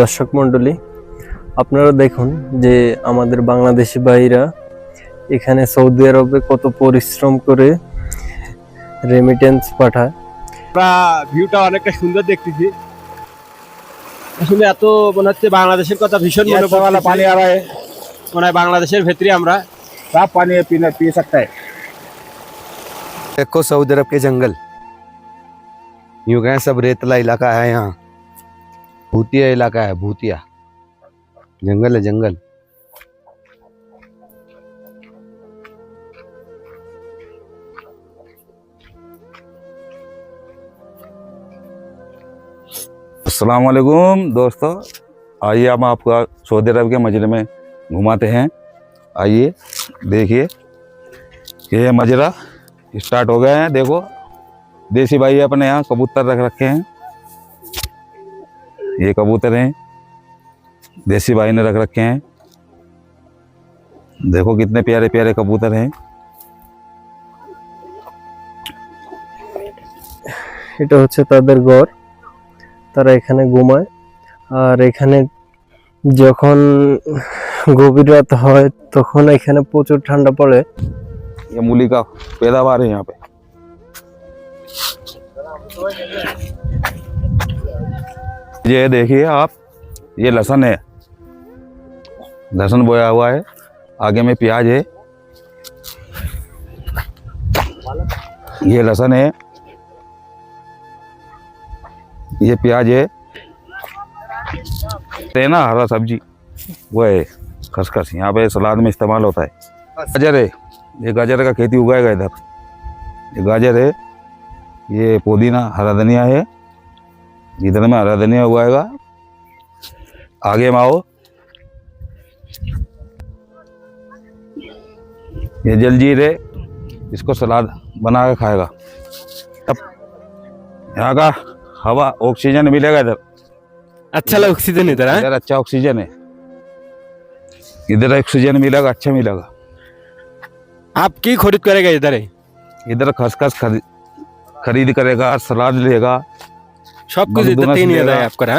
দর্শক মণ্ডলী আপনারা দেখুন যে আমাদের বাংলাদেশী ভাইরা এখানে সৌদি আরবে কত পরিশ্রম করে রেমিটেন্স পাঠায় ব্রা ভিউটা অনেক সুন্দর দেখতেছি আসলে এত বনাচ্ছে বাংলাদেশের কথা ভীষণ ভালো লাগে কোনায় বাংলাদেশের ভetri আমরা ব্রা পানি પીতে পেতে سکتاে দেখো সৌদি আরব কে জঙ্গল ইয়োগায় সব রেতলা এলাকা है यहां भूतिया इलाका है भूतिया जंगल है जंगल असलकुम दोस्तों आइए हम आपका सऊदी अरब के मजरे में घुमाते हैं आइए देखिए ये मजरा स्टार्ट हो गया है देखो देसी भाई अपने यहाँ कबूतर रख रखे हैं ये कबूतर हैं देसी भाई ने रख रखे हैं देखो कितने प्यारे प्यारे कबूतर हैं तर गड़ाने घुमाय और ये जो गभर रत है तक ये प्रचुर ठंडा पड़े ये मूलिका पैदावार है यहाँ पे ये देखिए आप ये लहसन है लहसुन बोया हुआ है आगे में प्याज है ये लहसन है ये प्याज है तेना हरा सब्जी वो है खसखस यहाँ पे सलाद में इस्तेमाल होता है गाजर है ये गाजर का खेती उगाएगा इधर ये गाजर है ये पुदीना हरा धनिया है इधर में आराधनीय हुआ है आगे में आओ ये जलजीर है इसको सलाद बना के खाएगा तब यहाँ का हवा ऑक्सीजन मिलेगा इधर अच्छा ऑक्सीजन इधर हाँ? अच्छा है इधर अच्छा ऑक्सीजन है इधर ऑक्सीजन मिलेगा अच्छा मिलेगा आप की खरीद करेगा इधर इधर खसखस खरीद खरीद करेगा सलाद लेगा कुछ तीन ऐप करा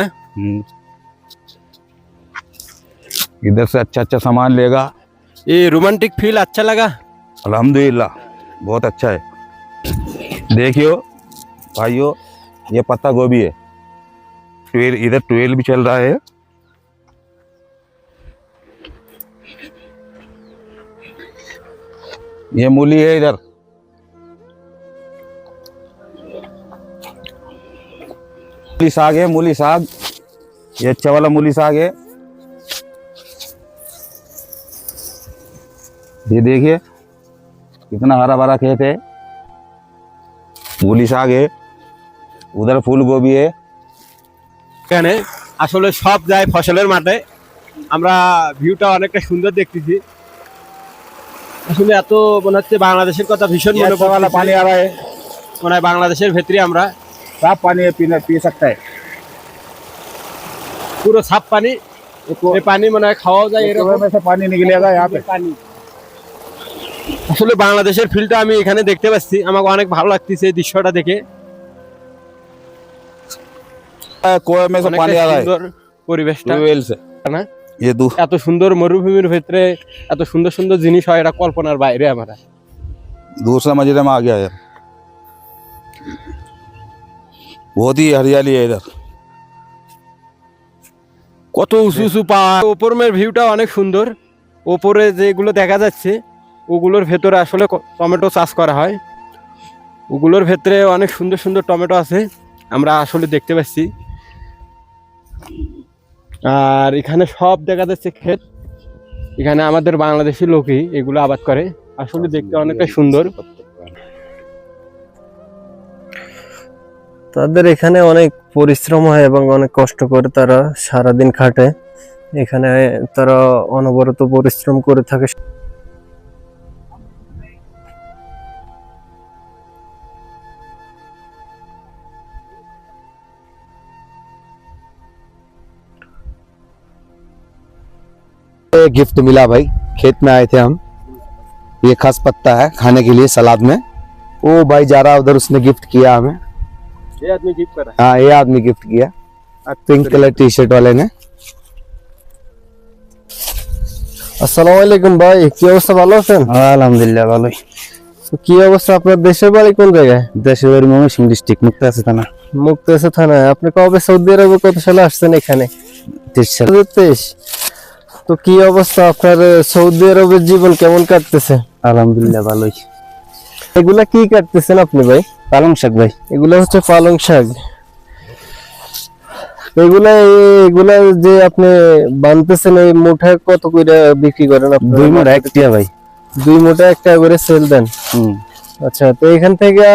इधर से अच्छा अच्छा सामान लेगा ये रोमांटिक फील अच्छा लगा अलहमदिल्ला बहुत अच्छा है देखियो भाइयों ये पत्ता गोभी है ट्वेल इधर ट्वेल भी चल रहा है ये मूली है इधर मूली साग है मूली साग ये अच्छा वाला मूली साग है ये देखिए कितना हरा भरा खेत है मूली साग है उधर फूल गोभी है এখানে আসলে সব যায় ফসলের মাঠে আমরা ভিউটা অনেকটা সুন্দর দেখতেছি আসলে এত মনে হচ্ছে বাংলাদেশের কথা ভীষণ মনে পানি আড়ায় মনে হয় বাংলাদেশের ভেতরে আমরা साफ पानी पीना पी सकता है पूरा साफ पानी ये पानी মানে খাওয়া যায় এরকম से पानी निकलेगा यहाँ पे पानी আসলে বাংলাদেশের ফিল্ডটা আমি এখানে দেখতে পাচ্ছি আমাকে অনেক ভালো লাগতেছে এই দৃশ্যটা দেখে হ্যাঁ, কুয়া পরিবেশটা না এত সুন্দর মরুভূমির ভিতরে এত সুন্দর সুন্দর জিনিস হয় এটা কল্পনার বাইরে আমরা दूसरा मजीरे में आ गया यार बहुत হরিয়ালি हरियाली কত উঁচু উঁচু পাহাড় ওপরের ভিউটা অনেক সুন্দর ওপরে যেগুলো দেখা যাচ্ছে ওগুলোর ভেতরে আসলে টমেটো চাষ করা হয় ওগুলোর ভেতরে অনেক সুন্দর সুন্দর টমেটো আছে আমরা আসলে দেখতে পাচ্ছি আর এখানে সব দেখা যাচ্ছে ক্ষেত এখানে আমাদের বাংলাদেশি লোকই এগুলো আবাদ করে আসলে দেখতে অনেকটা সুন্দর তাদের এখানে অনেক পরিশ্রম হয় এবং অনেক কষ্ট করে তারা সারাদিন খাটে এখানে তারা অনবরত পরিশ্রম করে থাকে गिफ्ट मिला भाई खेत में आए थे हम ये खस पत्ता है खाने के लिए सलाद में वो भाई जा रहा उधर उसने गिफ्ट किया हमें এ आदमी গিফট করে হ্যাঁ এ आदमी গিফট গিয়া আর টিন ক্লার টি-শার্ট वाले ने अस्सलाम वालेकुम भाई की अवस्था ভালোছেন हां अल्हम्दुलिल्लाह ভালো কি অবস্থা আপনার দেশের বাড়ি কোন জায়গা দেশের মমা সিং डिस्ट्रিক মুক্তাছ থানা মুক্তাছ থানা আপনি কত বছর ধরে ওই কত সালে আসছেন এখানে 23 23 তো কি অবস্থা আপনার সৌদিয়ার রবে জীবন কেমন কাটছে আলহামদুলিল্লাহ ভালো এগুলা কি কাটতেছেন আপনি ভাই পালং শাক ভাই এগুলা হচ্ছে পালং শাক এগুলা এগুলা যে আপনি বানতেছেন এই মুঠা কত করে বিক্রি করেন দুই মোটা একটা ভাই দুই মোটা একটা করে সেল দেন আচ্ছা তো এখান থেকে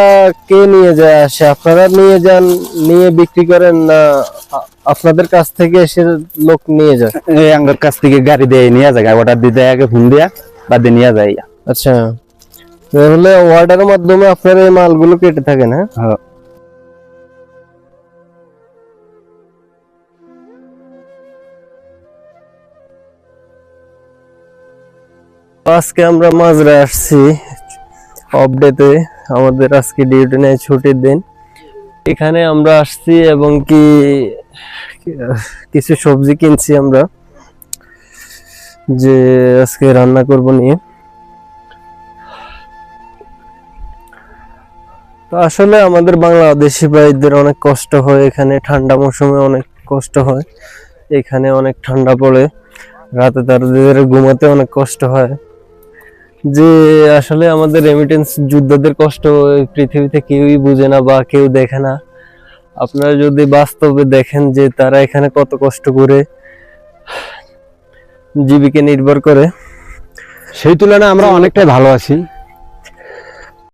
কে নিয়ে যায় আসে আপনারা নিয়ে যান নিয়ে বিক্রি করেন না আপনাদের কাছ থেকে এসে লোক নিয়ে যায় এই আঙ্গার কাছ থেকে গাড়ি দিয়ে নিয়ে যায় অর্ডার দিতে আগে ফোন দিয়া বাদে নিয়ে যায় আচ্ছা তাহলে অর্ডারের মাধ্যমে আপনারা এই মালগুলো কেটে থাকেন হ্যাঁ আজকে আমরা মাজরা আসছি অফ ডেতে আমাদের আজকে ডিউটি নেই ছুটির দিন এখানে আমরা আসছি এবং কি কিছু সবজি কিনছি আমরা যে আজকে রান্না করব নিয়ে তো আসলে আমাদের বাংলাদেশি ভাইদের অনেক কষ্ট হয় এখানে ঠান্ডা মৌসুমে অনেক কষ্ট হয় এখানে অনেক ঠান্ডা পড়ে রাতে তাদের ঘুমাতে অনেক কষ্ট হয় যে আসলে আমাদের রেমিটেন্স যোদ্ধাদের কষ্ট পৃথিবীতে কেউই বুঝে না বা কেউ দেখে না আপনারা যদি বাস্তবে দেখেন যে তারা এখানে কত কষ্ট করে জীবিকা নির্ভর করে সেই তুলনায় আমরা অনেকটাই ভালো আছি